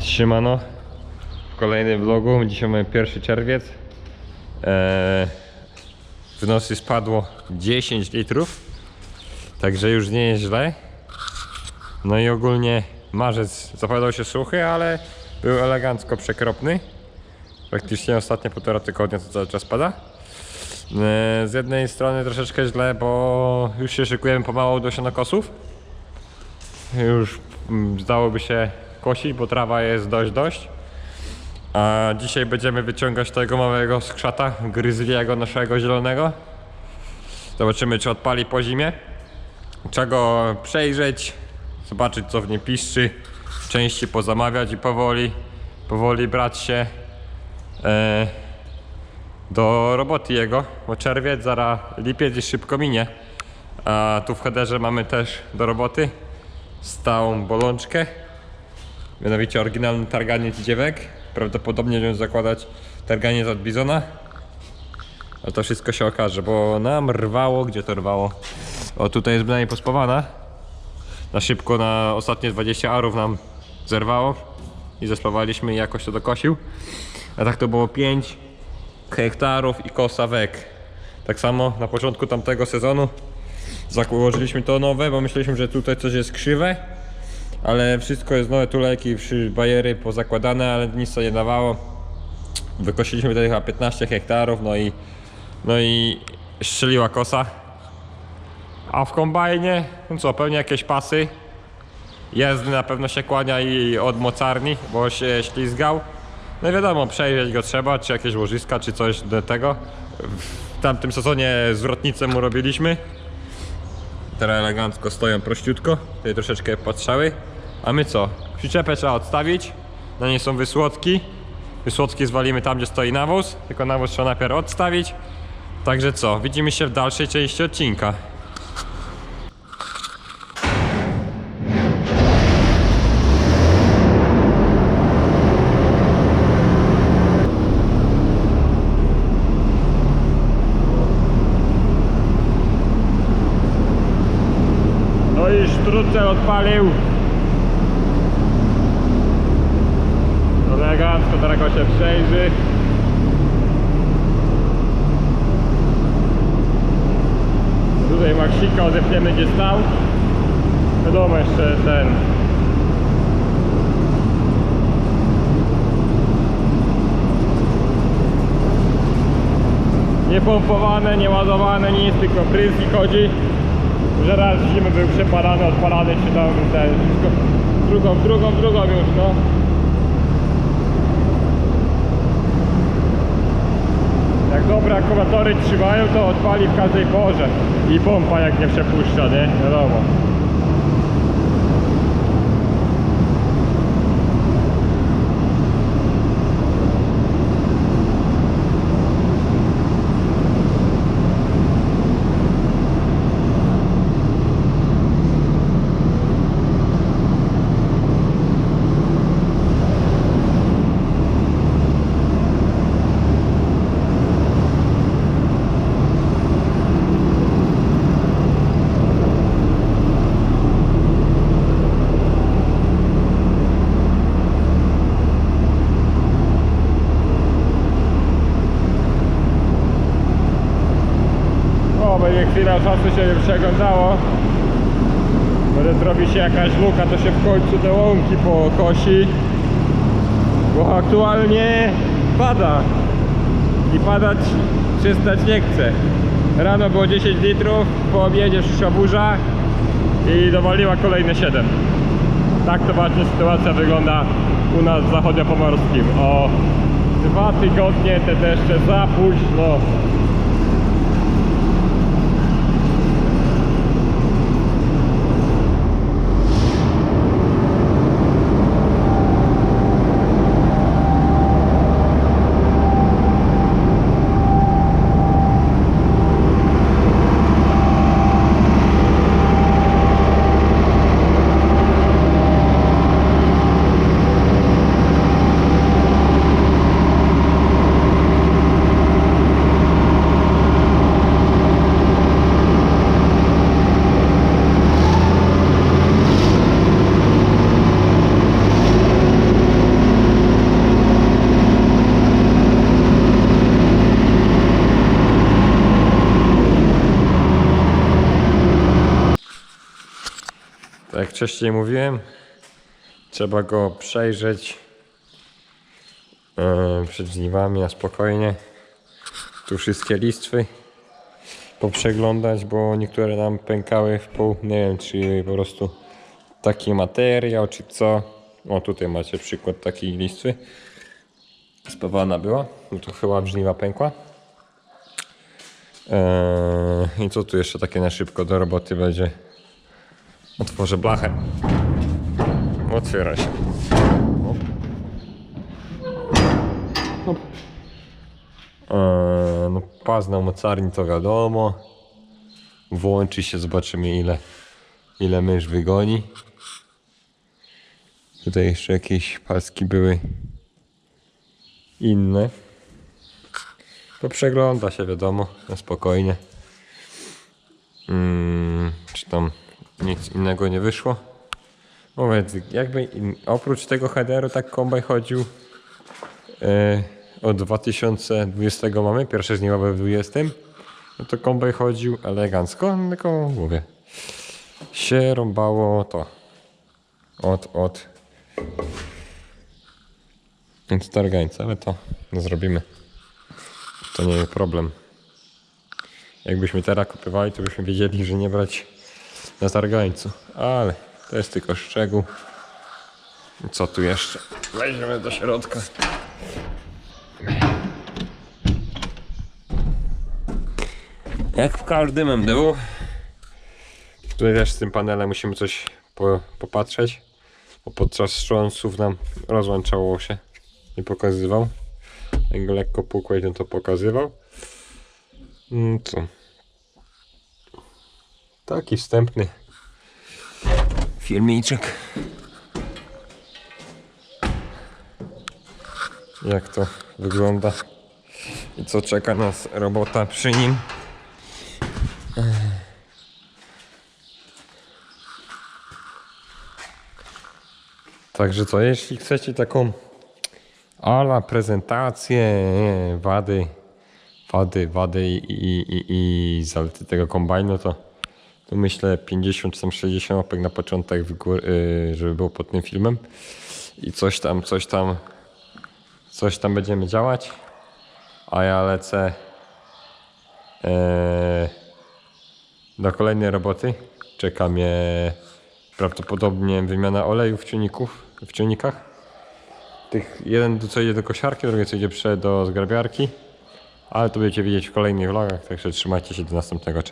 Siemano. W kolejnym vlogu. Dzisiaj mamy 1 czerwiec. Eee, w nocy spadło 10 litrów. Także już nie jest źle. No i ogólnie marzec zapowiadał się suchy, ale był elegancko przekropny. Praktycznie ostatnie półtora tygodnia to cały czas pada. Eee, z jednej strony troszeczkę źle, bo już się szykujemy pomału do sianokosów. Już mm, zdałoby się kosić, bo trawa jest dość, dość. A dzisiaj będziemy wyciągać tego małego skrzata, gryzliego naszego zielonego. Zobaczymy, czy odpali po zimie. Czego przejrzeć, zobaczyć, co w nim piszczy, części pozamawiać i powoli, powoli brać się e, do roboty jego, bo czerwiec, zaraz lipiec i szybko minie. A tu w headerze mamy też do roboty stałą bolączkę. Mianowicie oryginalny targaniec dziewek. Prawdopodobnie będziemy zakładać targaniec od bizona. Ale to wszystko się okaże, bo nam rwało, gdzie to rwało? O, tutaj jest bynajmniej pospawana. Na szybko, na ostatnie 20 arów nam zerwało i zespawaliśmy i jakoś to dokosił. A tak to było 5 hektarów i kosa wek. Tak samo na początku tamtego sezonu założyliśmy to nowe, bo myśleliśmy, że tutaj coś jest krzywe. Ale wszystko jest nowe, tuleki, wszy- bajery pozakładane, ale nic to nie dawało. Wykosiliśmy tutaj chyba 15 hektarów, no i, no i strzeliła kosa. A w kombajnie, no co, pewnie jakieś pasy. Jezdny na pewno się kłania i od mocarni, bo się ślizgał. No wiadomo, przejrzeć go trzeba, czy jakieś łożyska, czy coś do tego. W tamtym sezonie zwrotnicę mu robiliśmy. Teraz elegancko stoją prościutko, tutaj troszeczkę patrzały. A my co? Przyczepę trzeba odstawić, na niej są wysłodki. Wysłodki zwalimy tam, gdzie stoi nawóz, tylko nawóz trzeba najpierw odstawić. Także co? Widzimy się w dalszej części odcinka. No i sztrucel odpalił. Teraz go się przejrzy. Tutaj maksika odepniemy gdzie stał. Wiadomo jeszcze ten Niepompowane, nieładowane, nic, tylko pryski chodzi. Że raz w zimę był przepalany, odpalany, czy tam ten, wszystko drugą, drugą, drugą już, no. Jak dobre akumulatory trzymają, to odpali w każdej porze. I pompa jak nie przepuszcza, nie? Wiadomo. O, będzie chwila czasu się przeglądało. Może zrobi się jakaś luka, to się w końcu te łąki pokosi. Bo aktualnie pada. I padać przestać nie chce. Rano było 10 litrów, po obiedzie przyszła burza i dowaliła kolejne 7. Tak to właśnie sytuacja wygląda u nas w zachodniopomorskim. O dwa tygodnie te deszcze za późno. Wcześniej mówiłem, trzeba go przejrzeć e, przed żniwami na spokojnie. Tu wszystkie listwy poprzeglądać, bo niektóre nam pękały w pół. Nie wiem, czy po prostu taki materiał, czy co. O, tutaj macie przykład takiej listwy. Spawana była. No to chyba żniwa pękła. Eee, I co tu jeszcze takie na szybko do roboty będzie? Otworzę blachę. Otwiera się. Eee, no pas na mocarni to wiadomo. Włączy się, zobaczymy ile, ile mysz wygoni. Tutaj jeszcze jakieś paski były inne. To przegląda się wiadomo, na spokojnie. Mm, czy tam nic innego nie wyszło? Mówię, jakby oprócz tego headeru tak kombaj chodził e, od 2020 mamy, pierwsze żniwa we 20. No to kombaj chodził elegancko, no tylko mówię. Się rąbało to. Od, od. Więc targańca, ale to zrobimy. To nie jest problem. Jakbyśmy teraz kupywali, to byśmy wiedzieli, że nie brać na targańcu. Ale to jest tylko szczegół. Co tu jeszcze? Wejdziemy do środka. Jak w każdym MDU. Tutaj też z tym panelem musimy coś po, popatrzeć. Bo podczas wstrząsów nam rozłączało się. Nie pokazywał. Jak go lekko pukłeś, no to pokazywał. Mm, co? Taki wstępny filmiczek. Jak to wygląda i co czeka nas robota przy nim. Także co, jeśli chcecie taką ala prezentację, wady, wady, wady i, i, i, i zalety tego kombajnu, to, to myślę 50 czy tam 60 łapek na początek, yy, żeby było pod tym filmem. I coś tam, coś tam, coś tam będziemy działać. A ja lecę e, do kolejnej roboty. Czeka mnie prawdopodobnie wymiana oleju w ciągników, w ciągnikach. Tych jeden co idzie do kosiarki, drugi co idzie do zgrabiarki. Ale to będziecie widzieć w kolejnych vlogach, także trzymajcie się do następnego.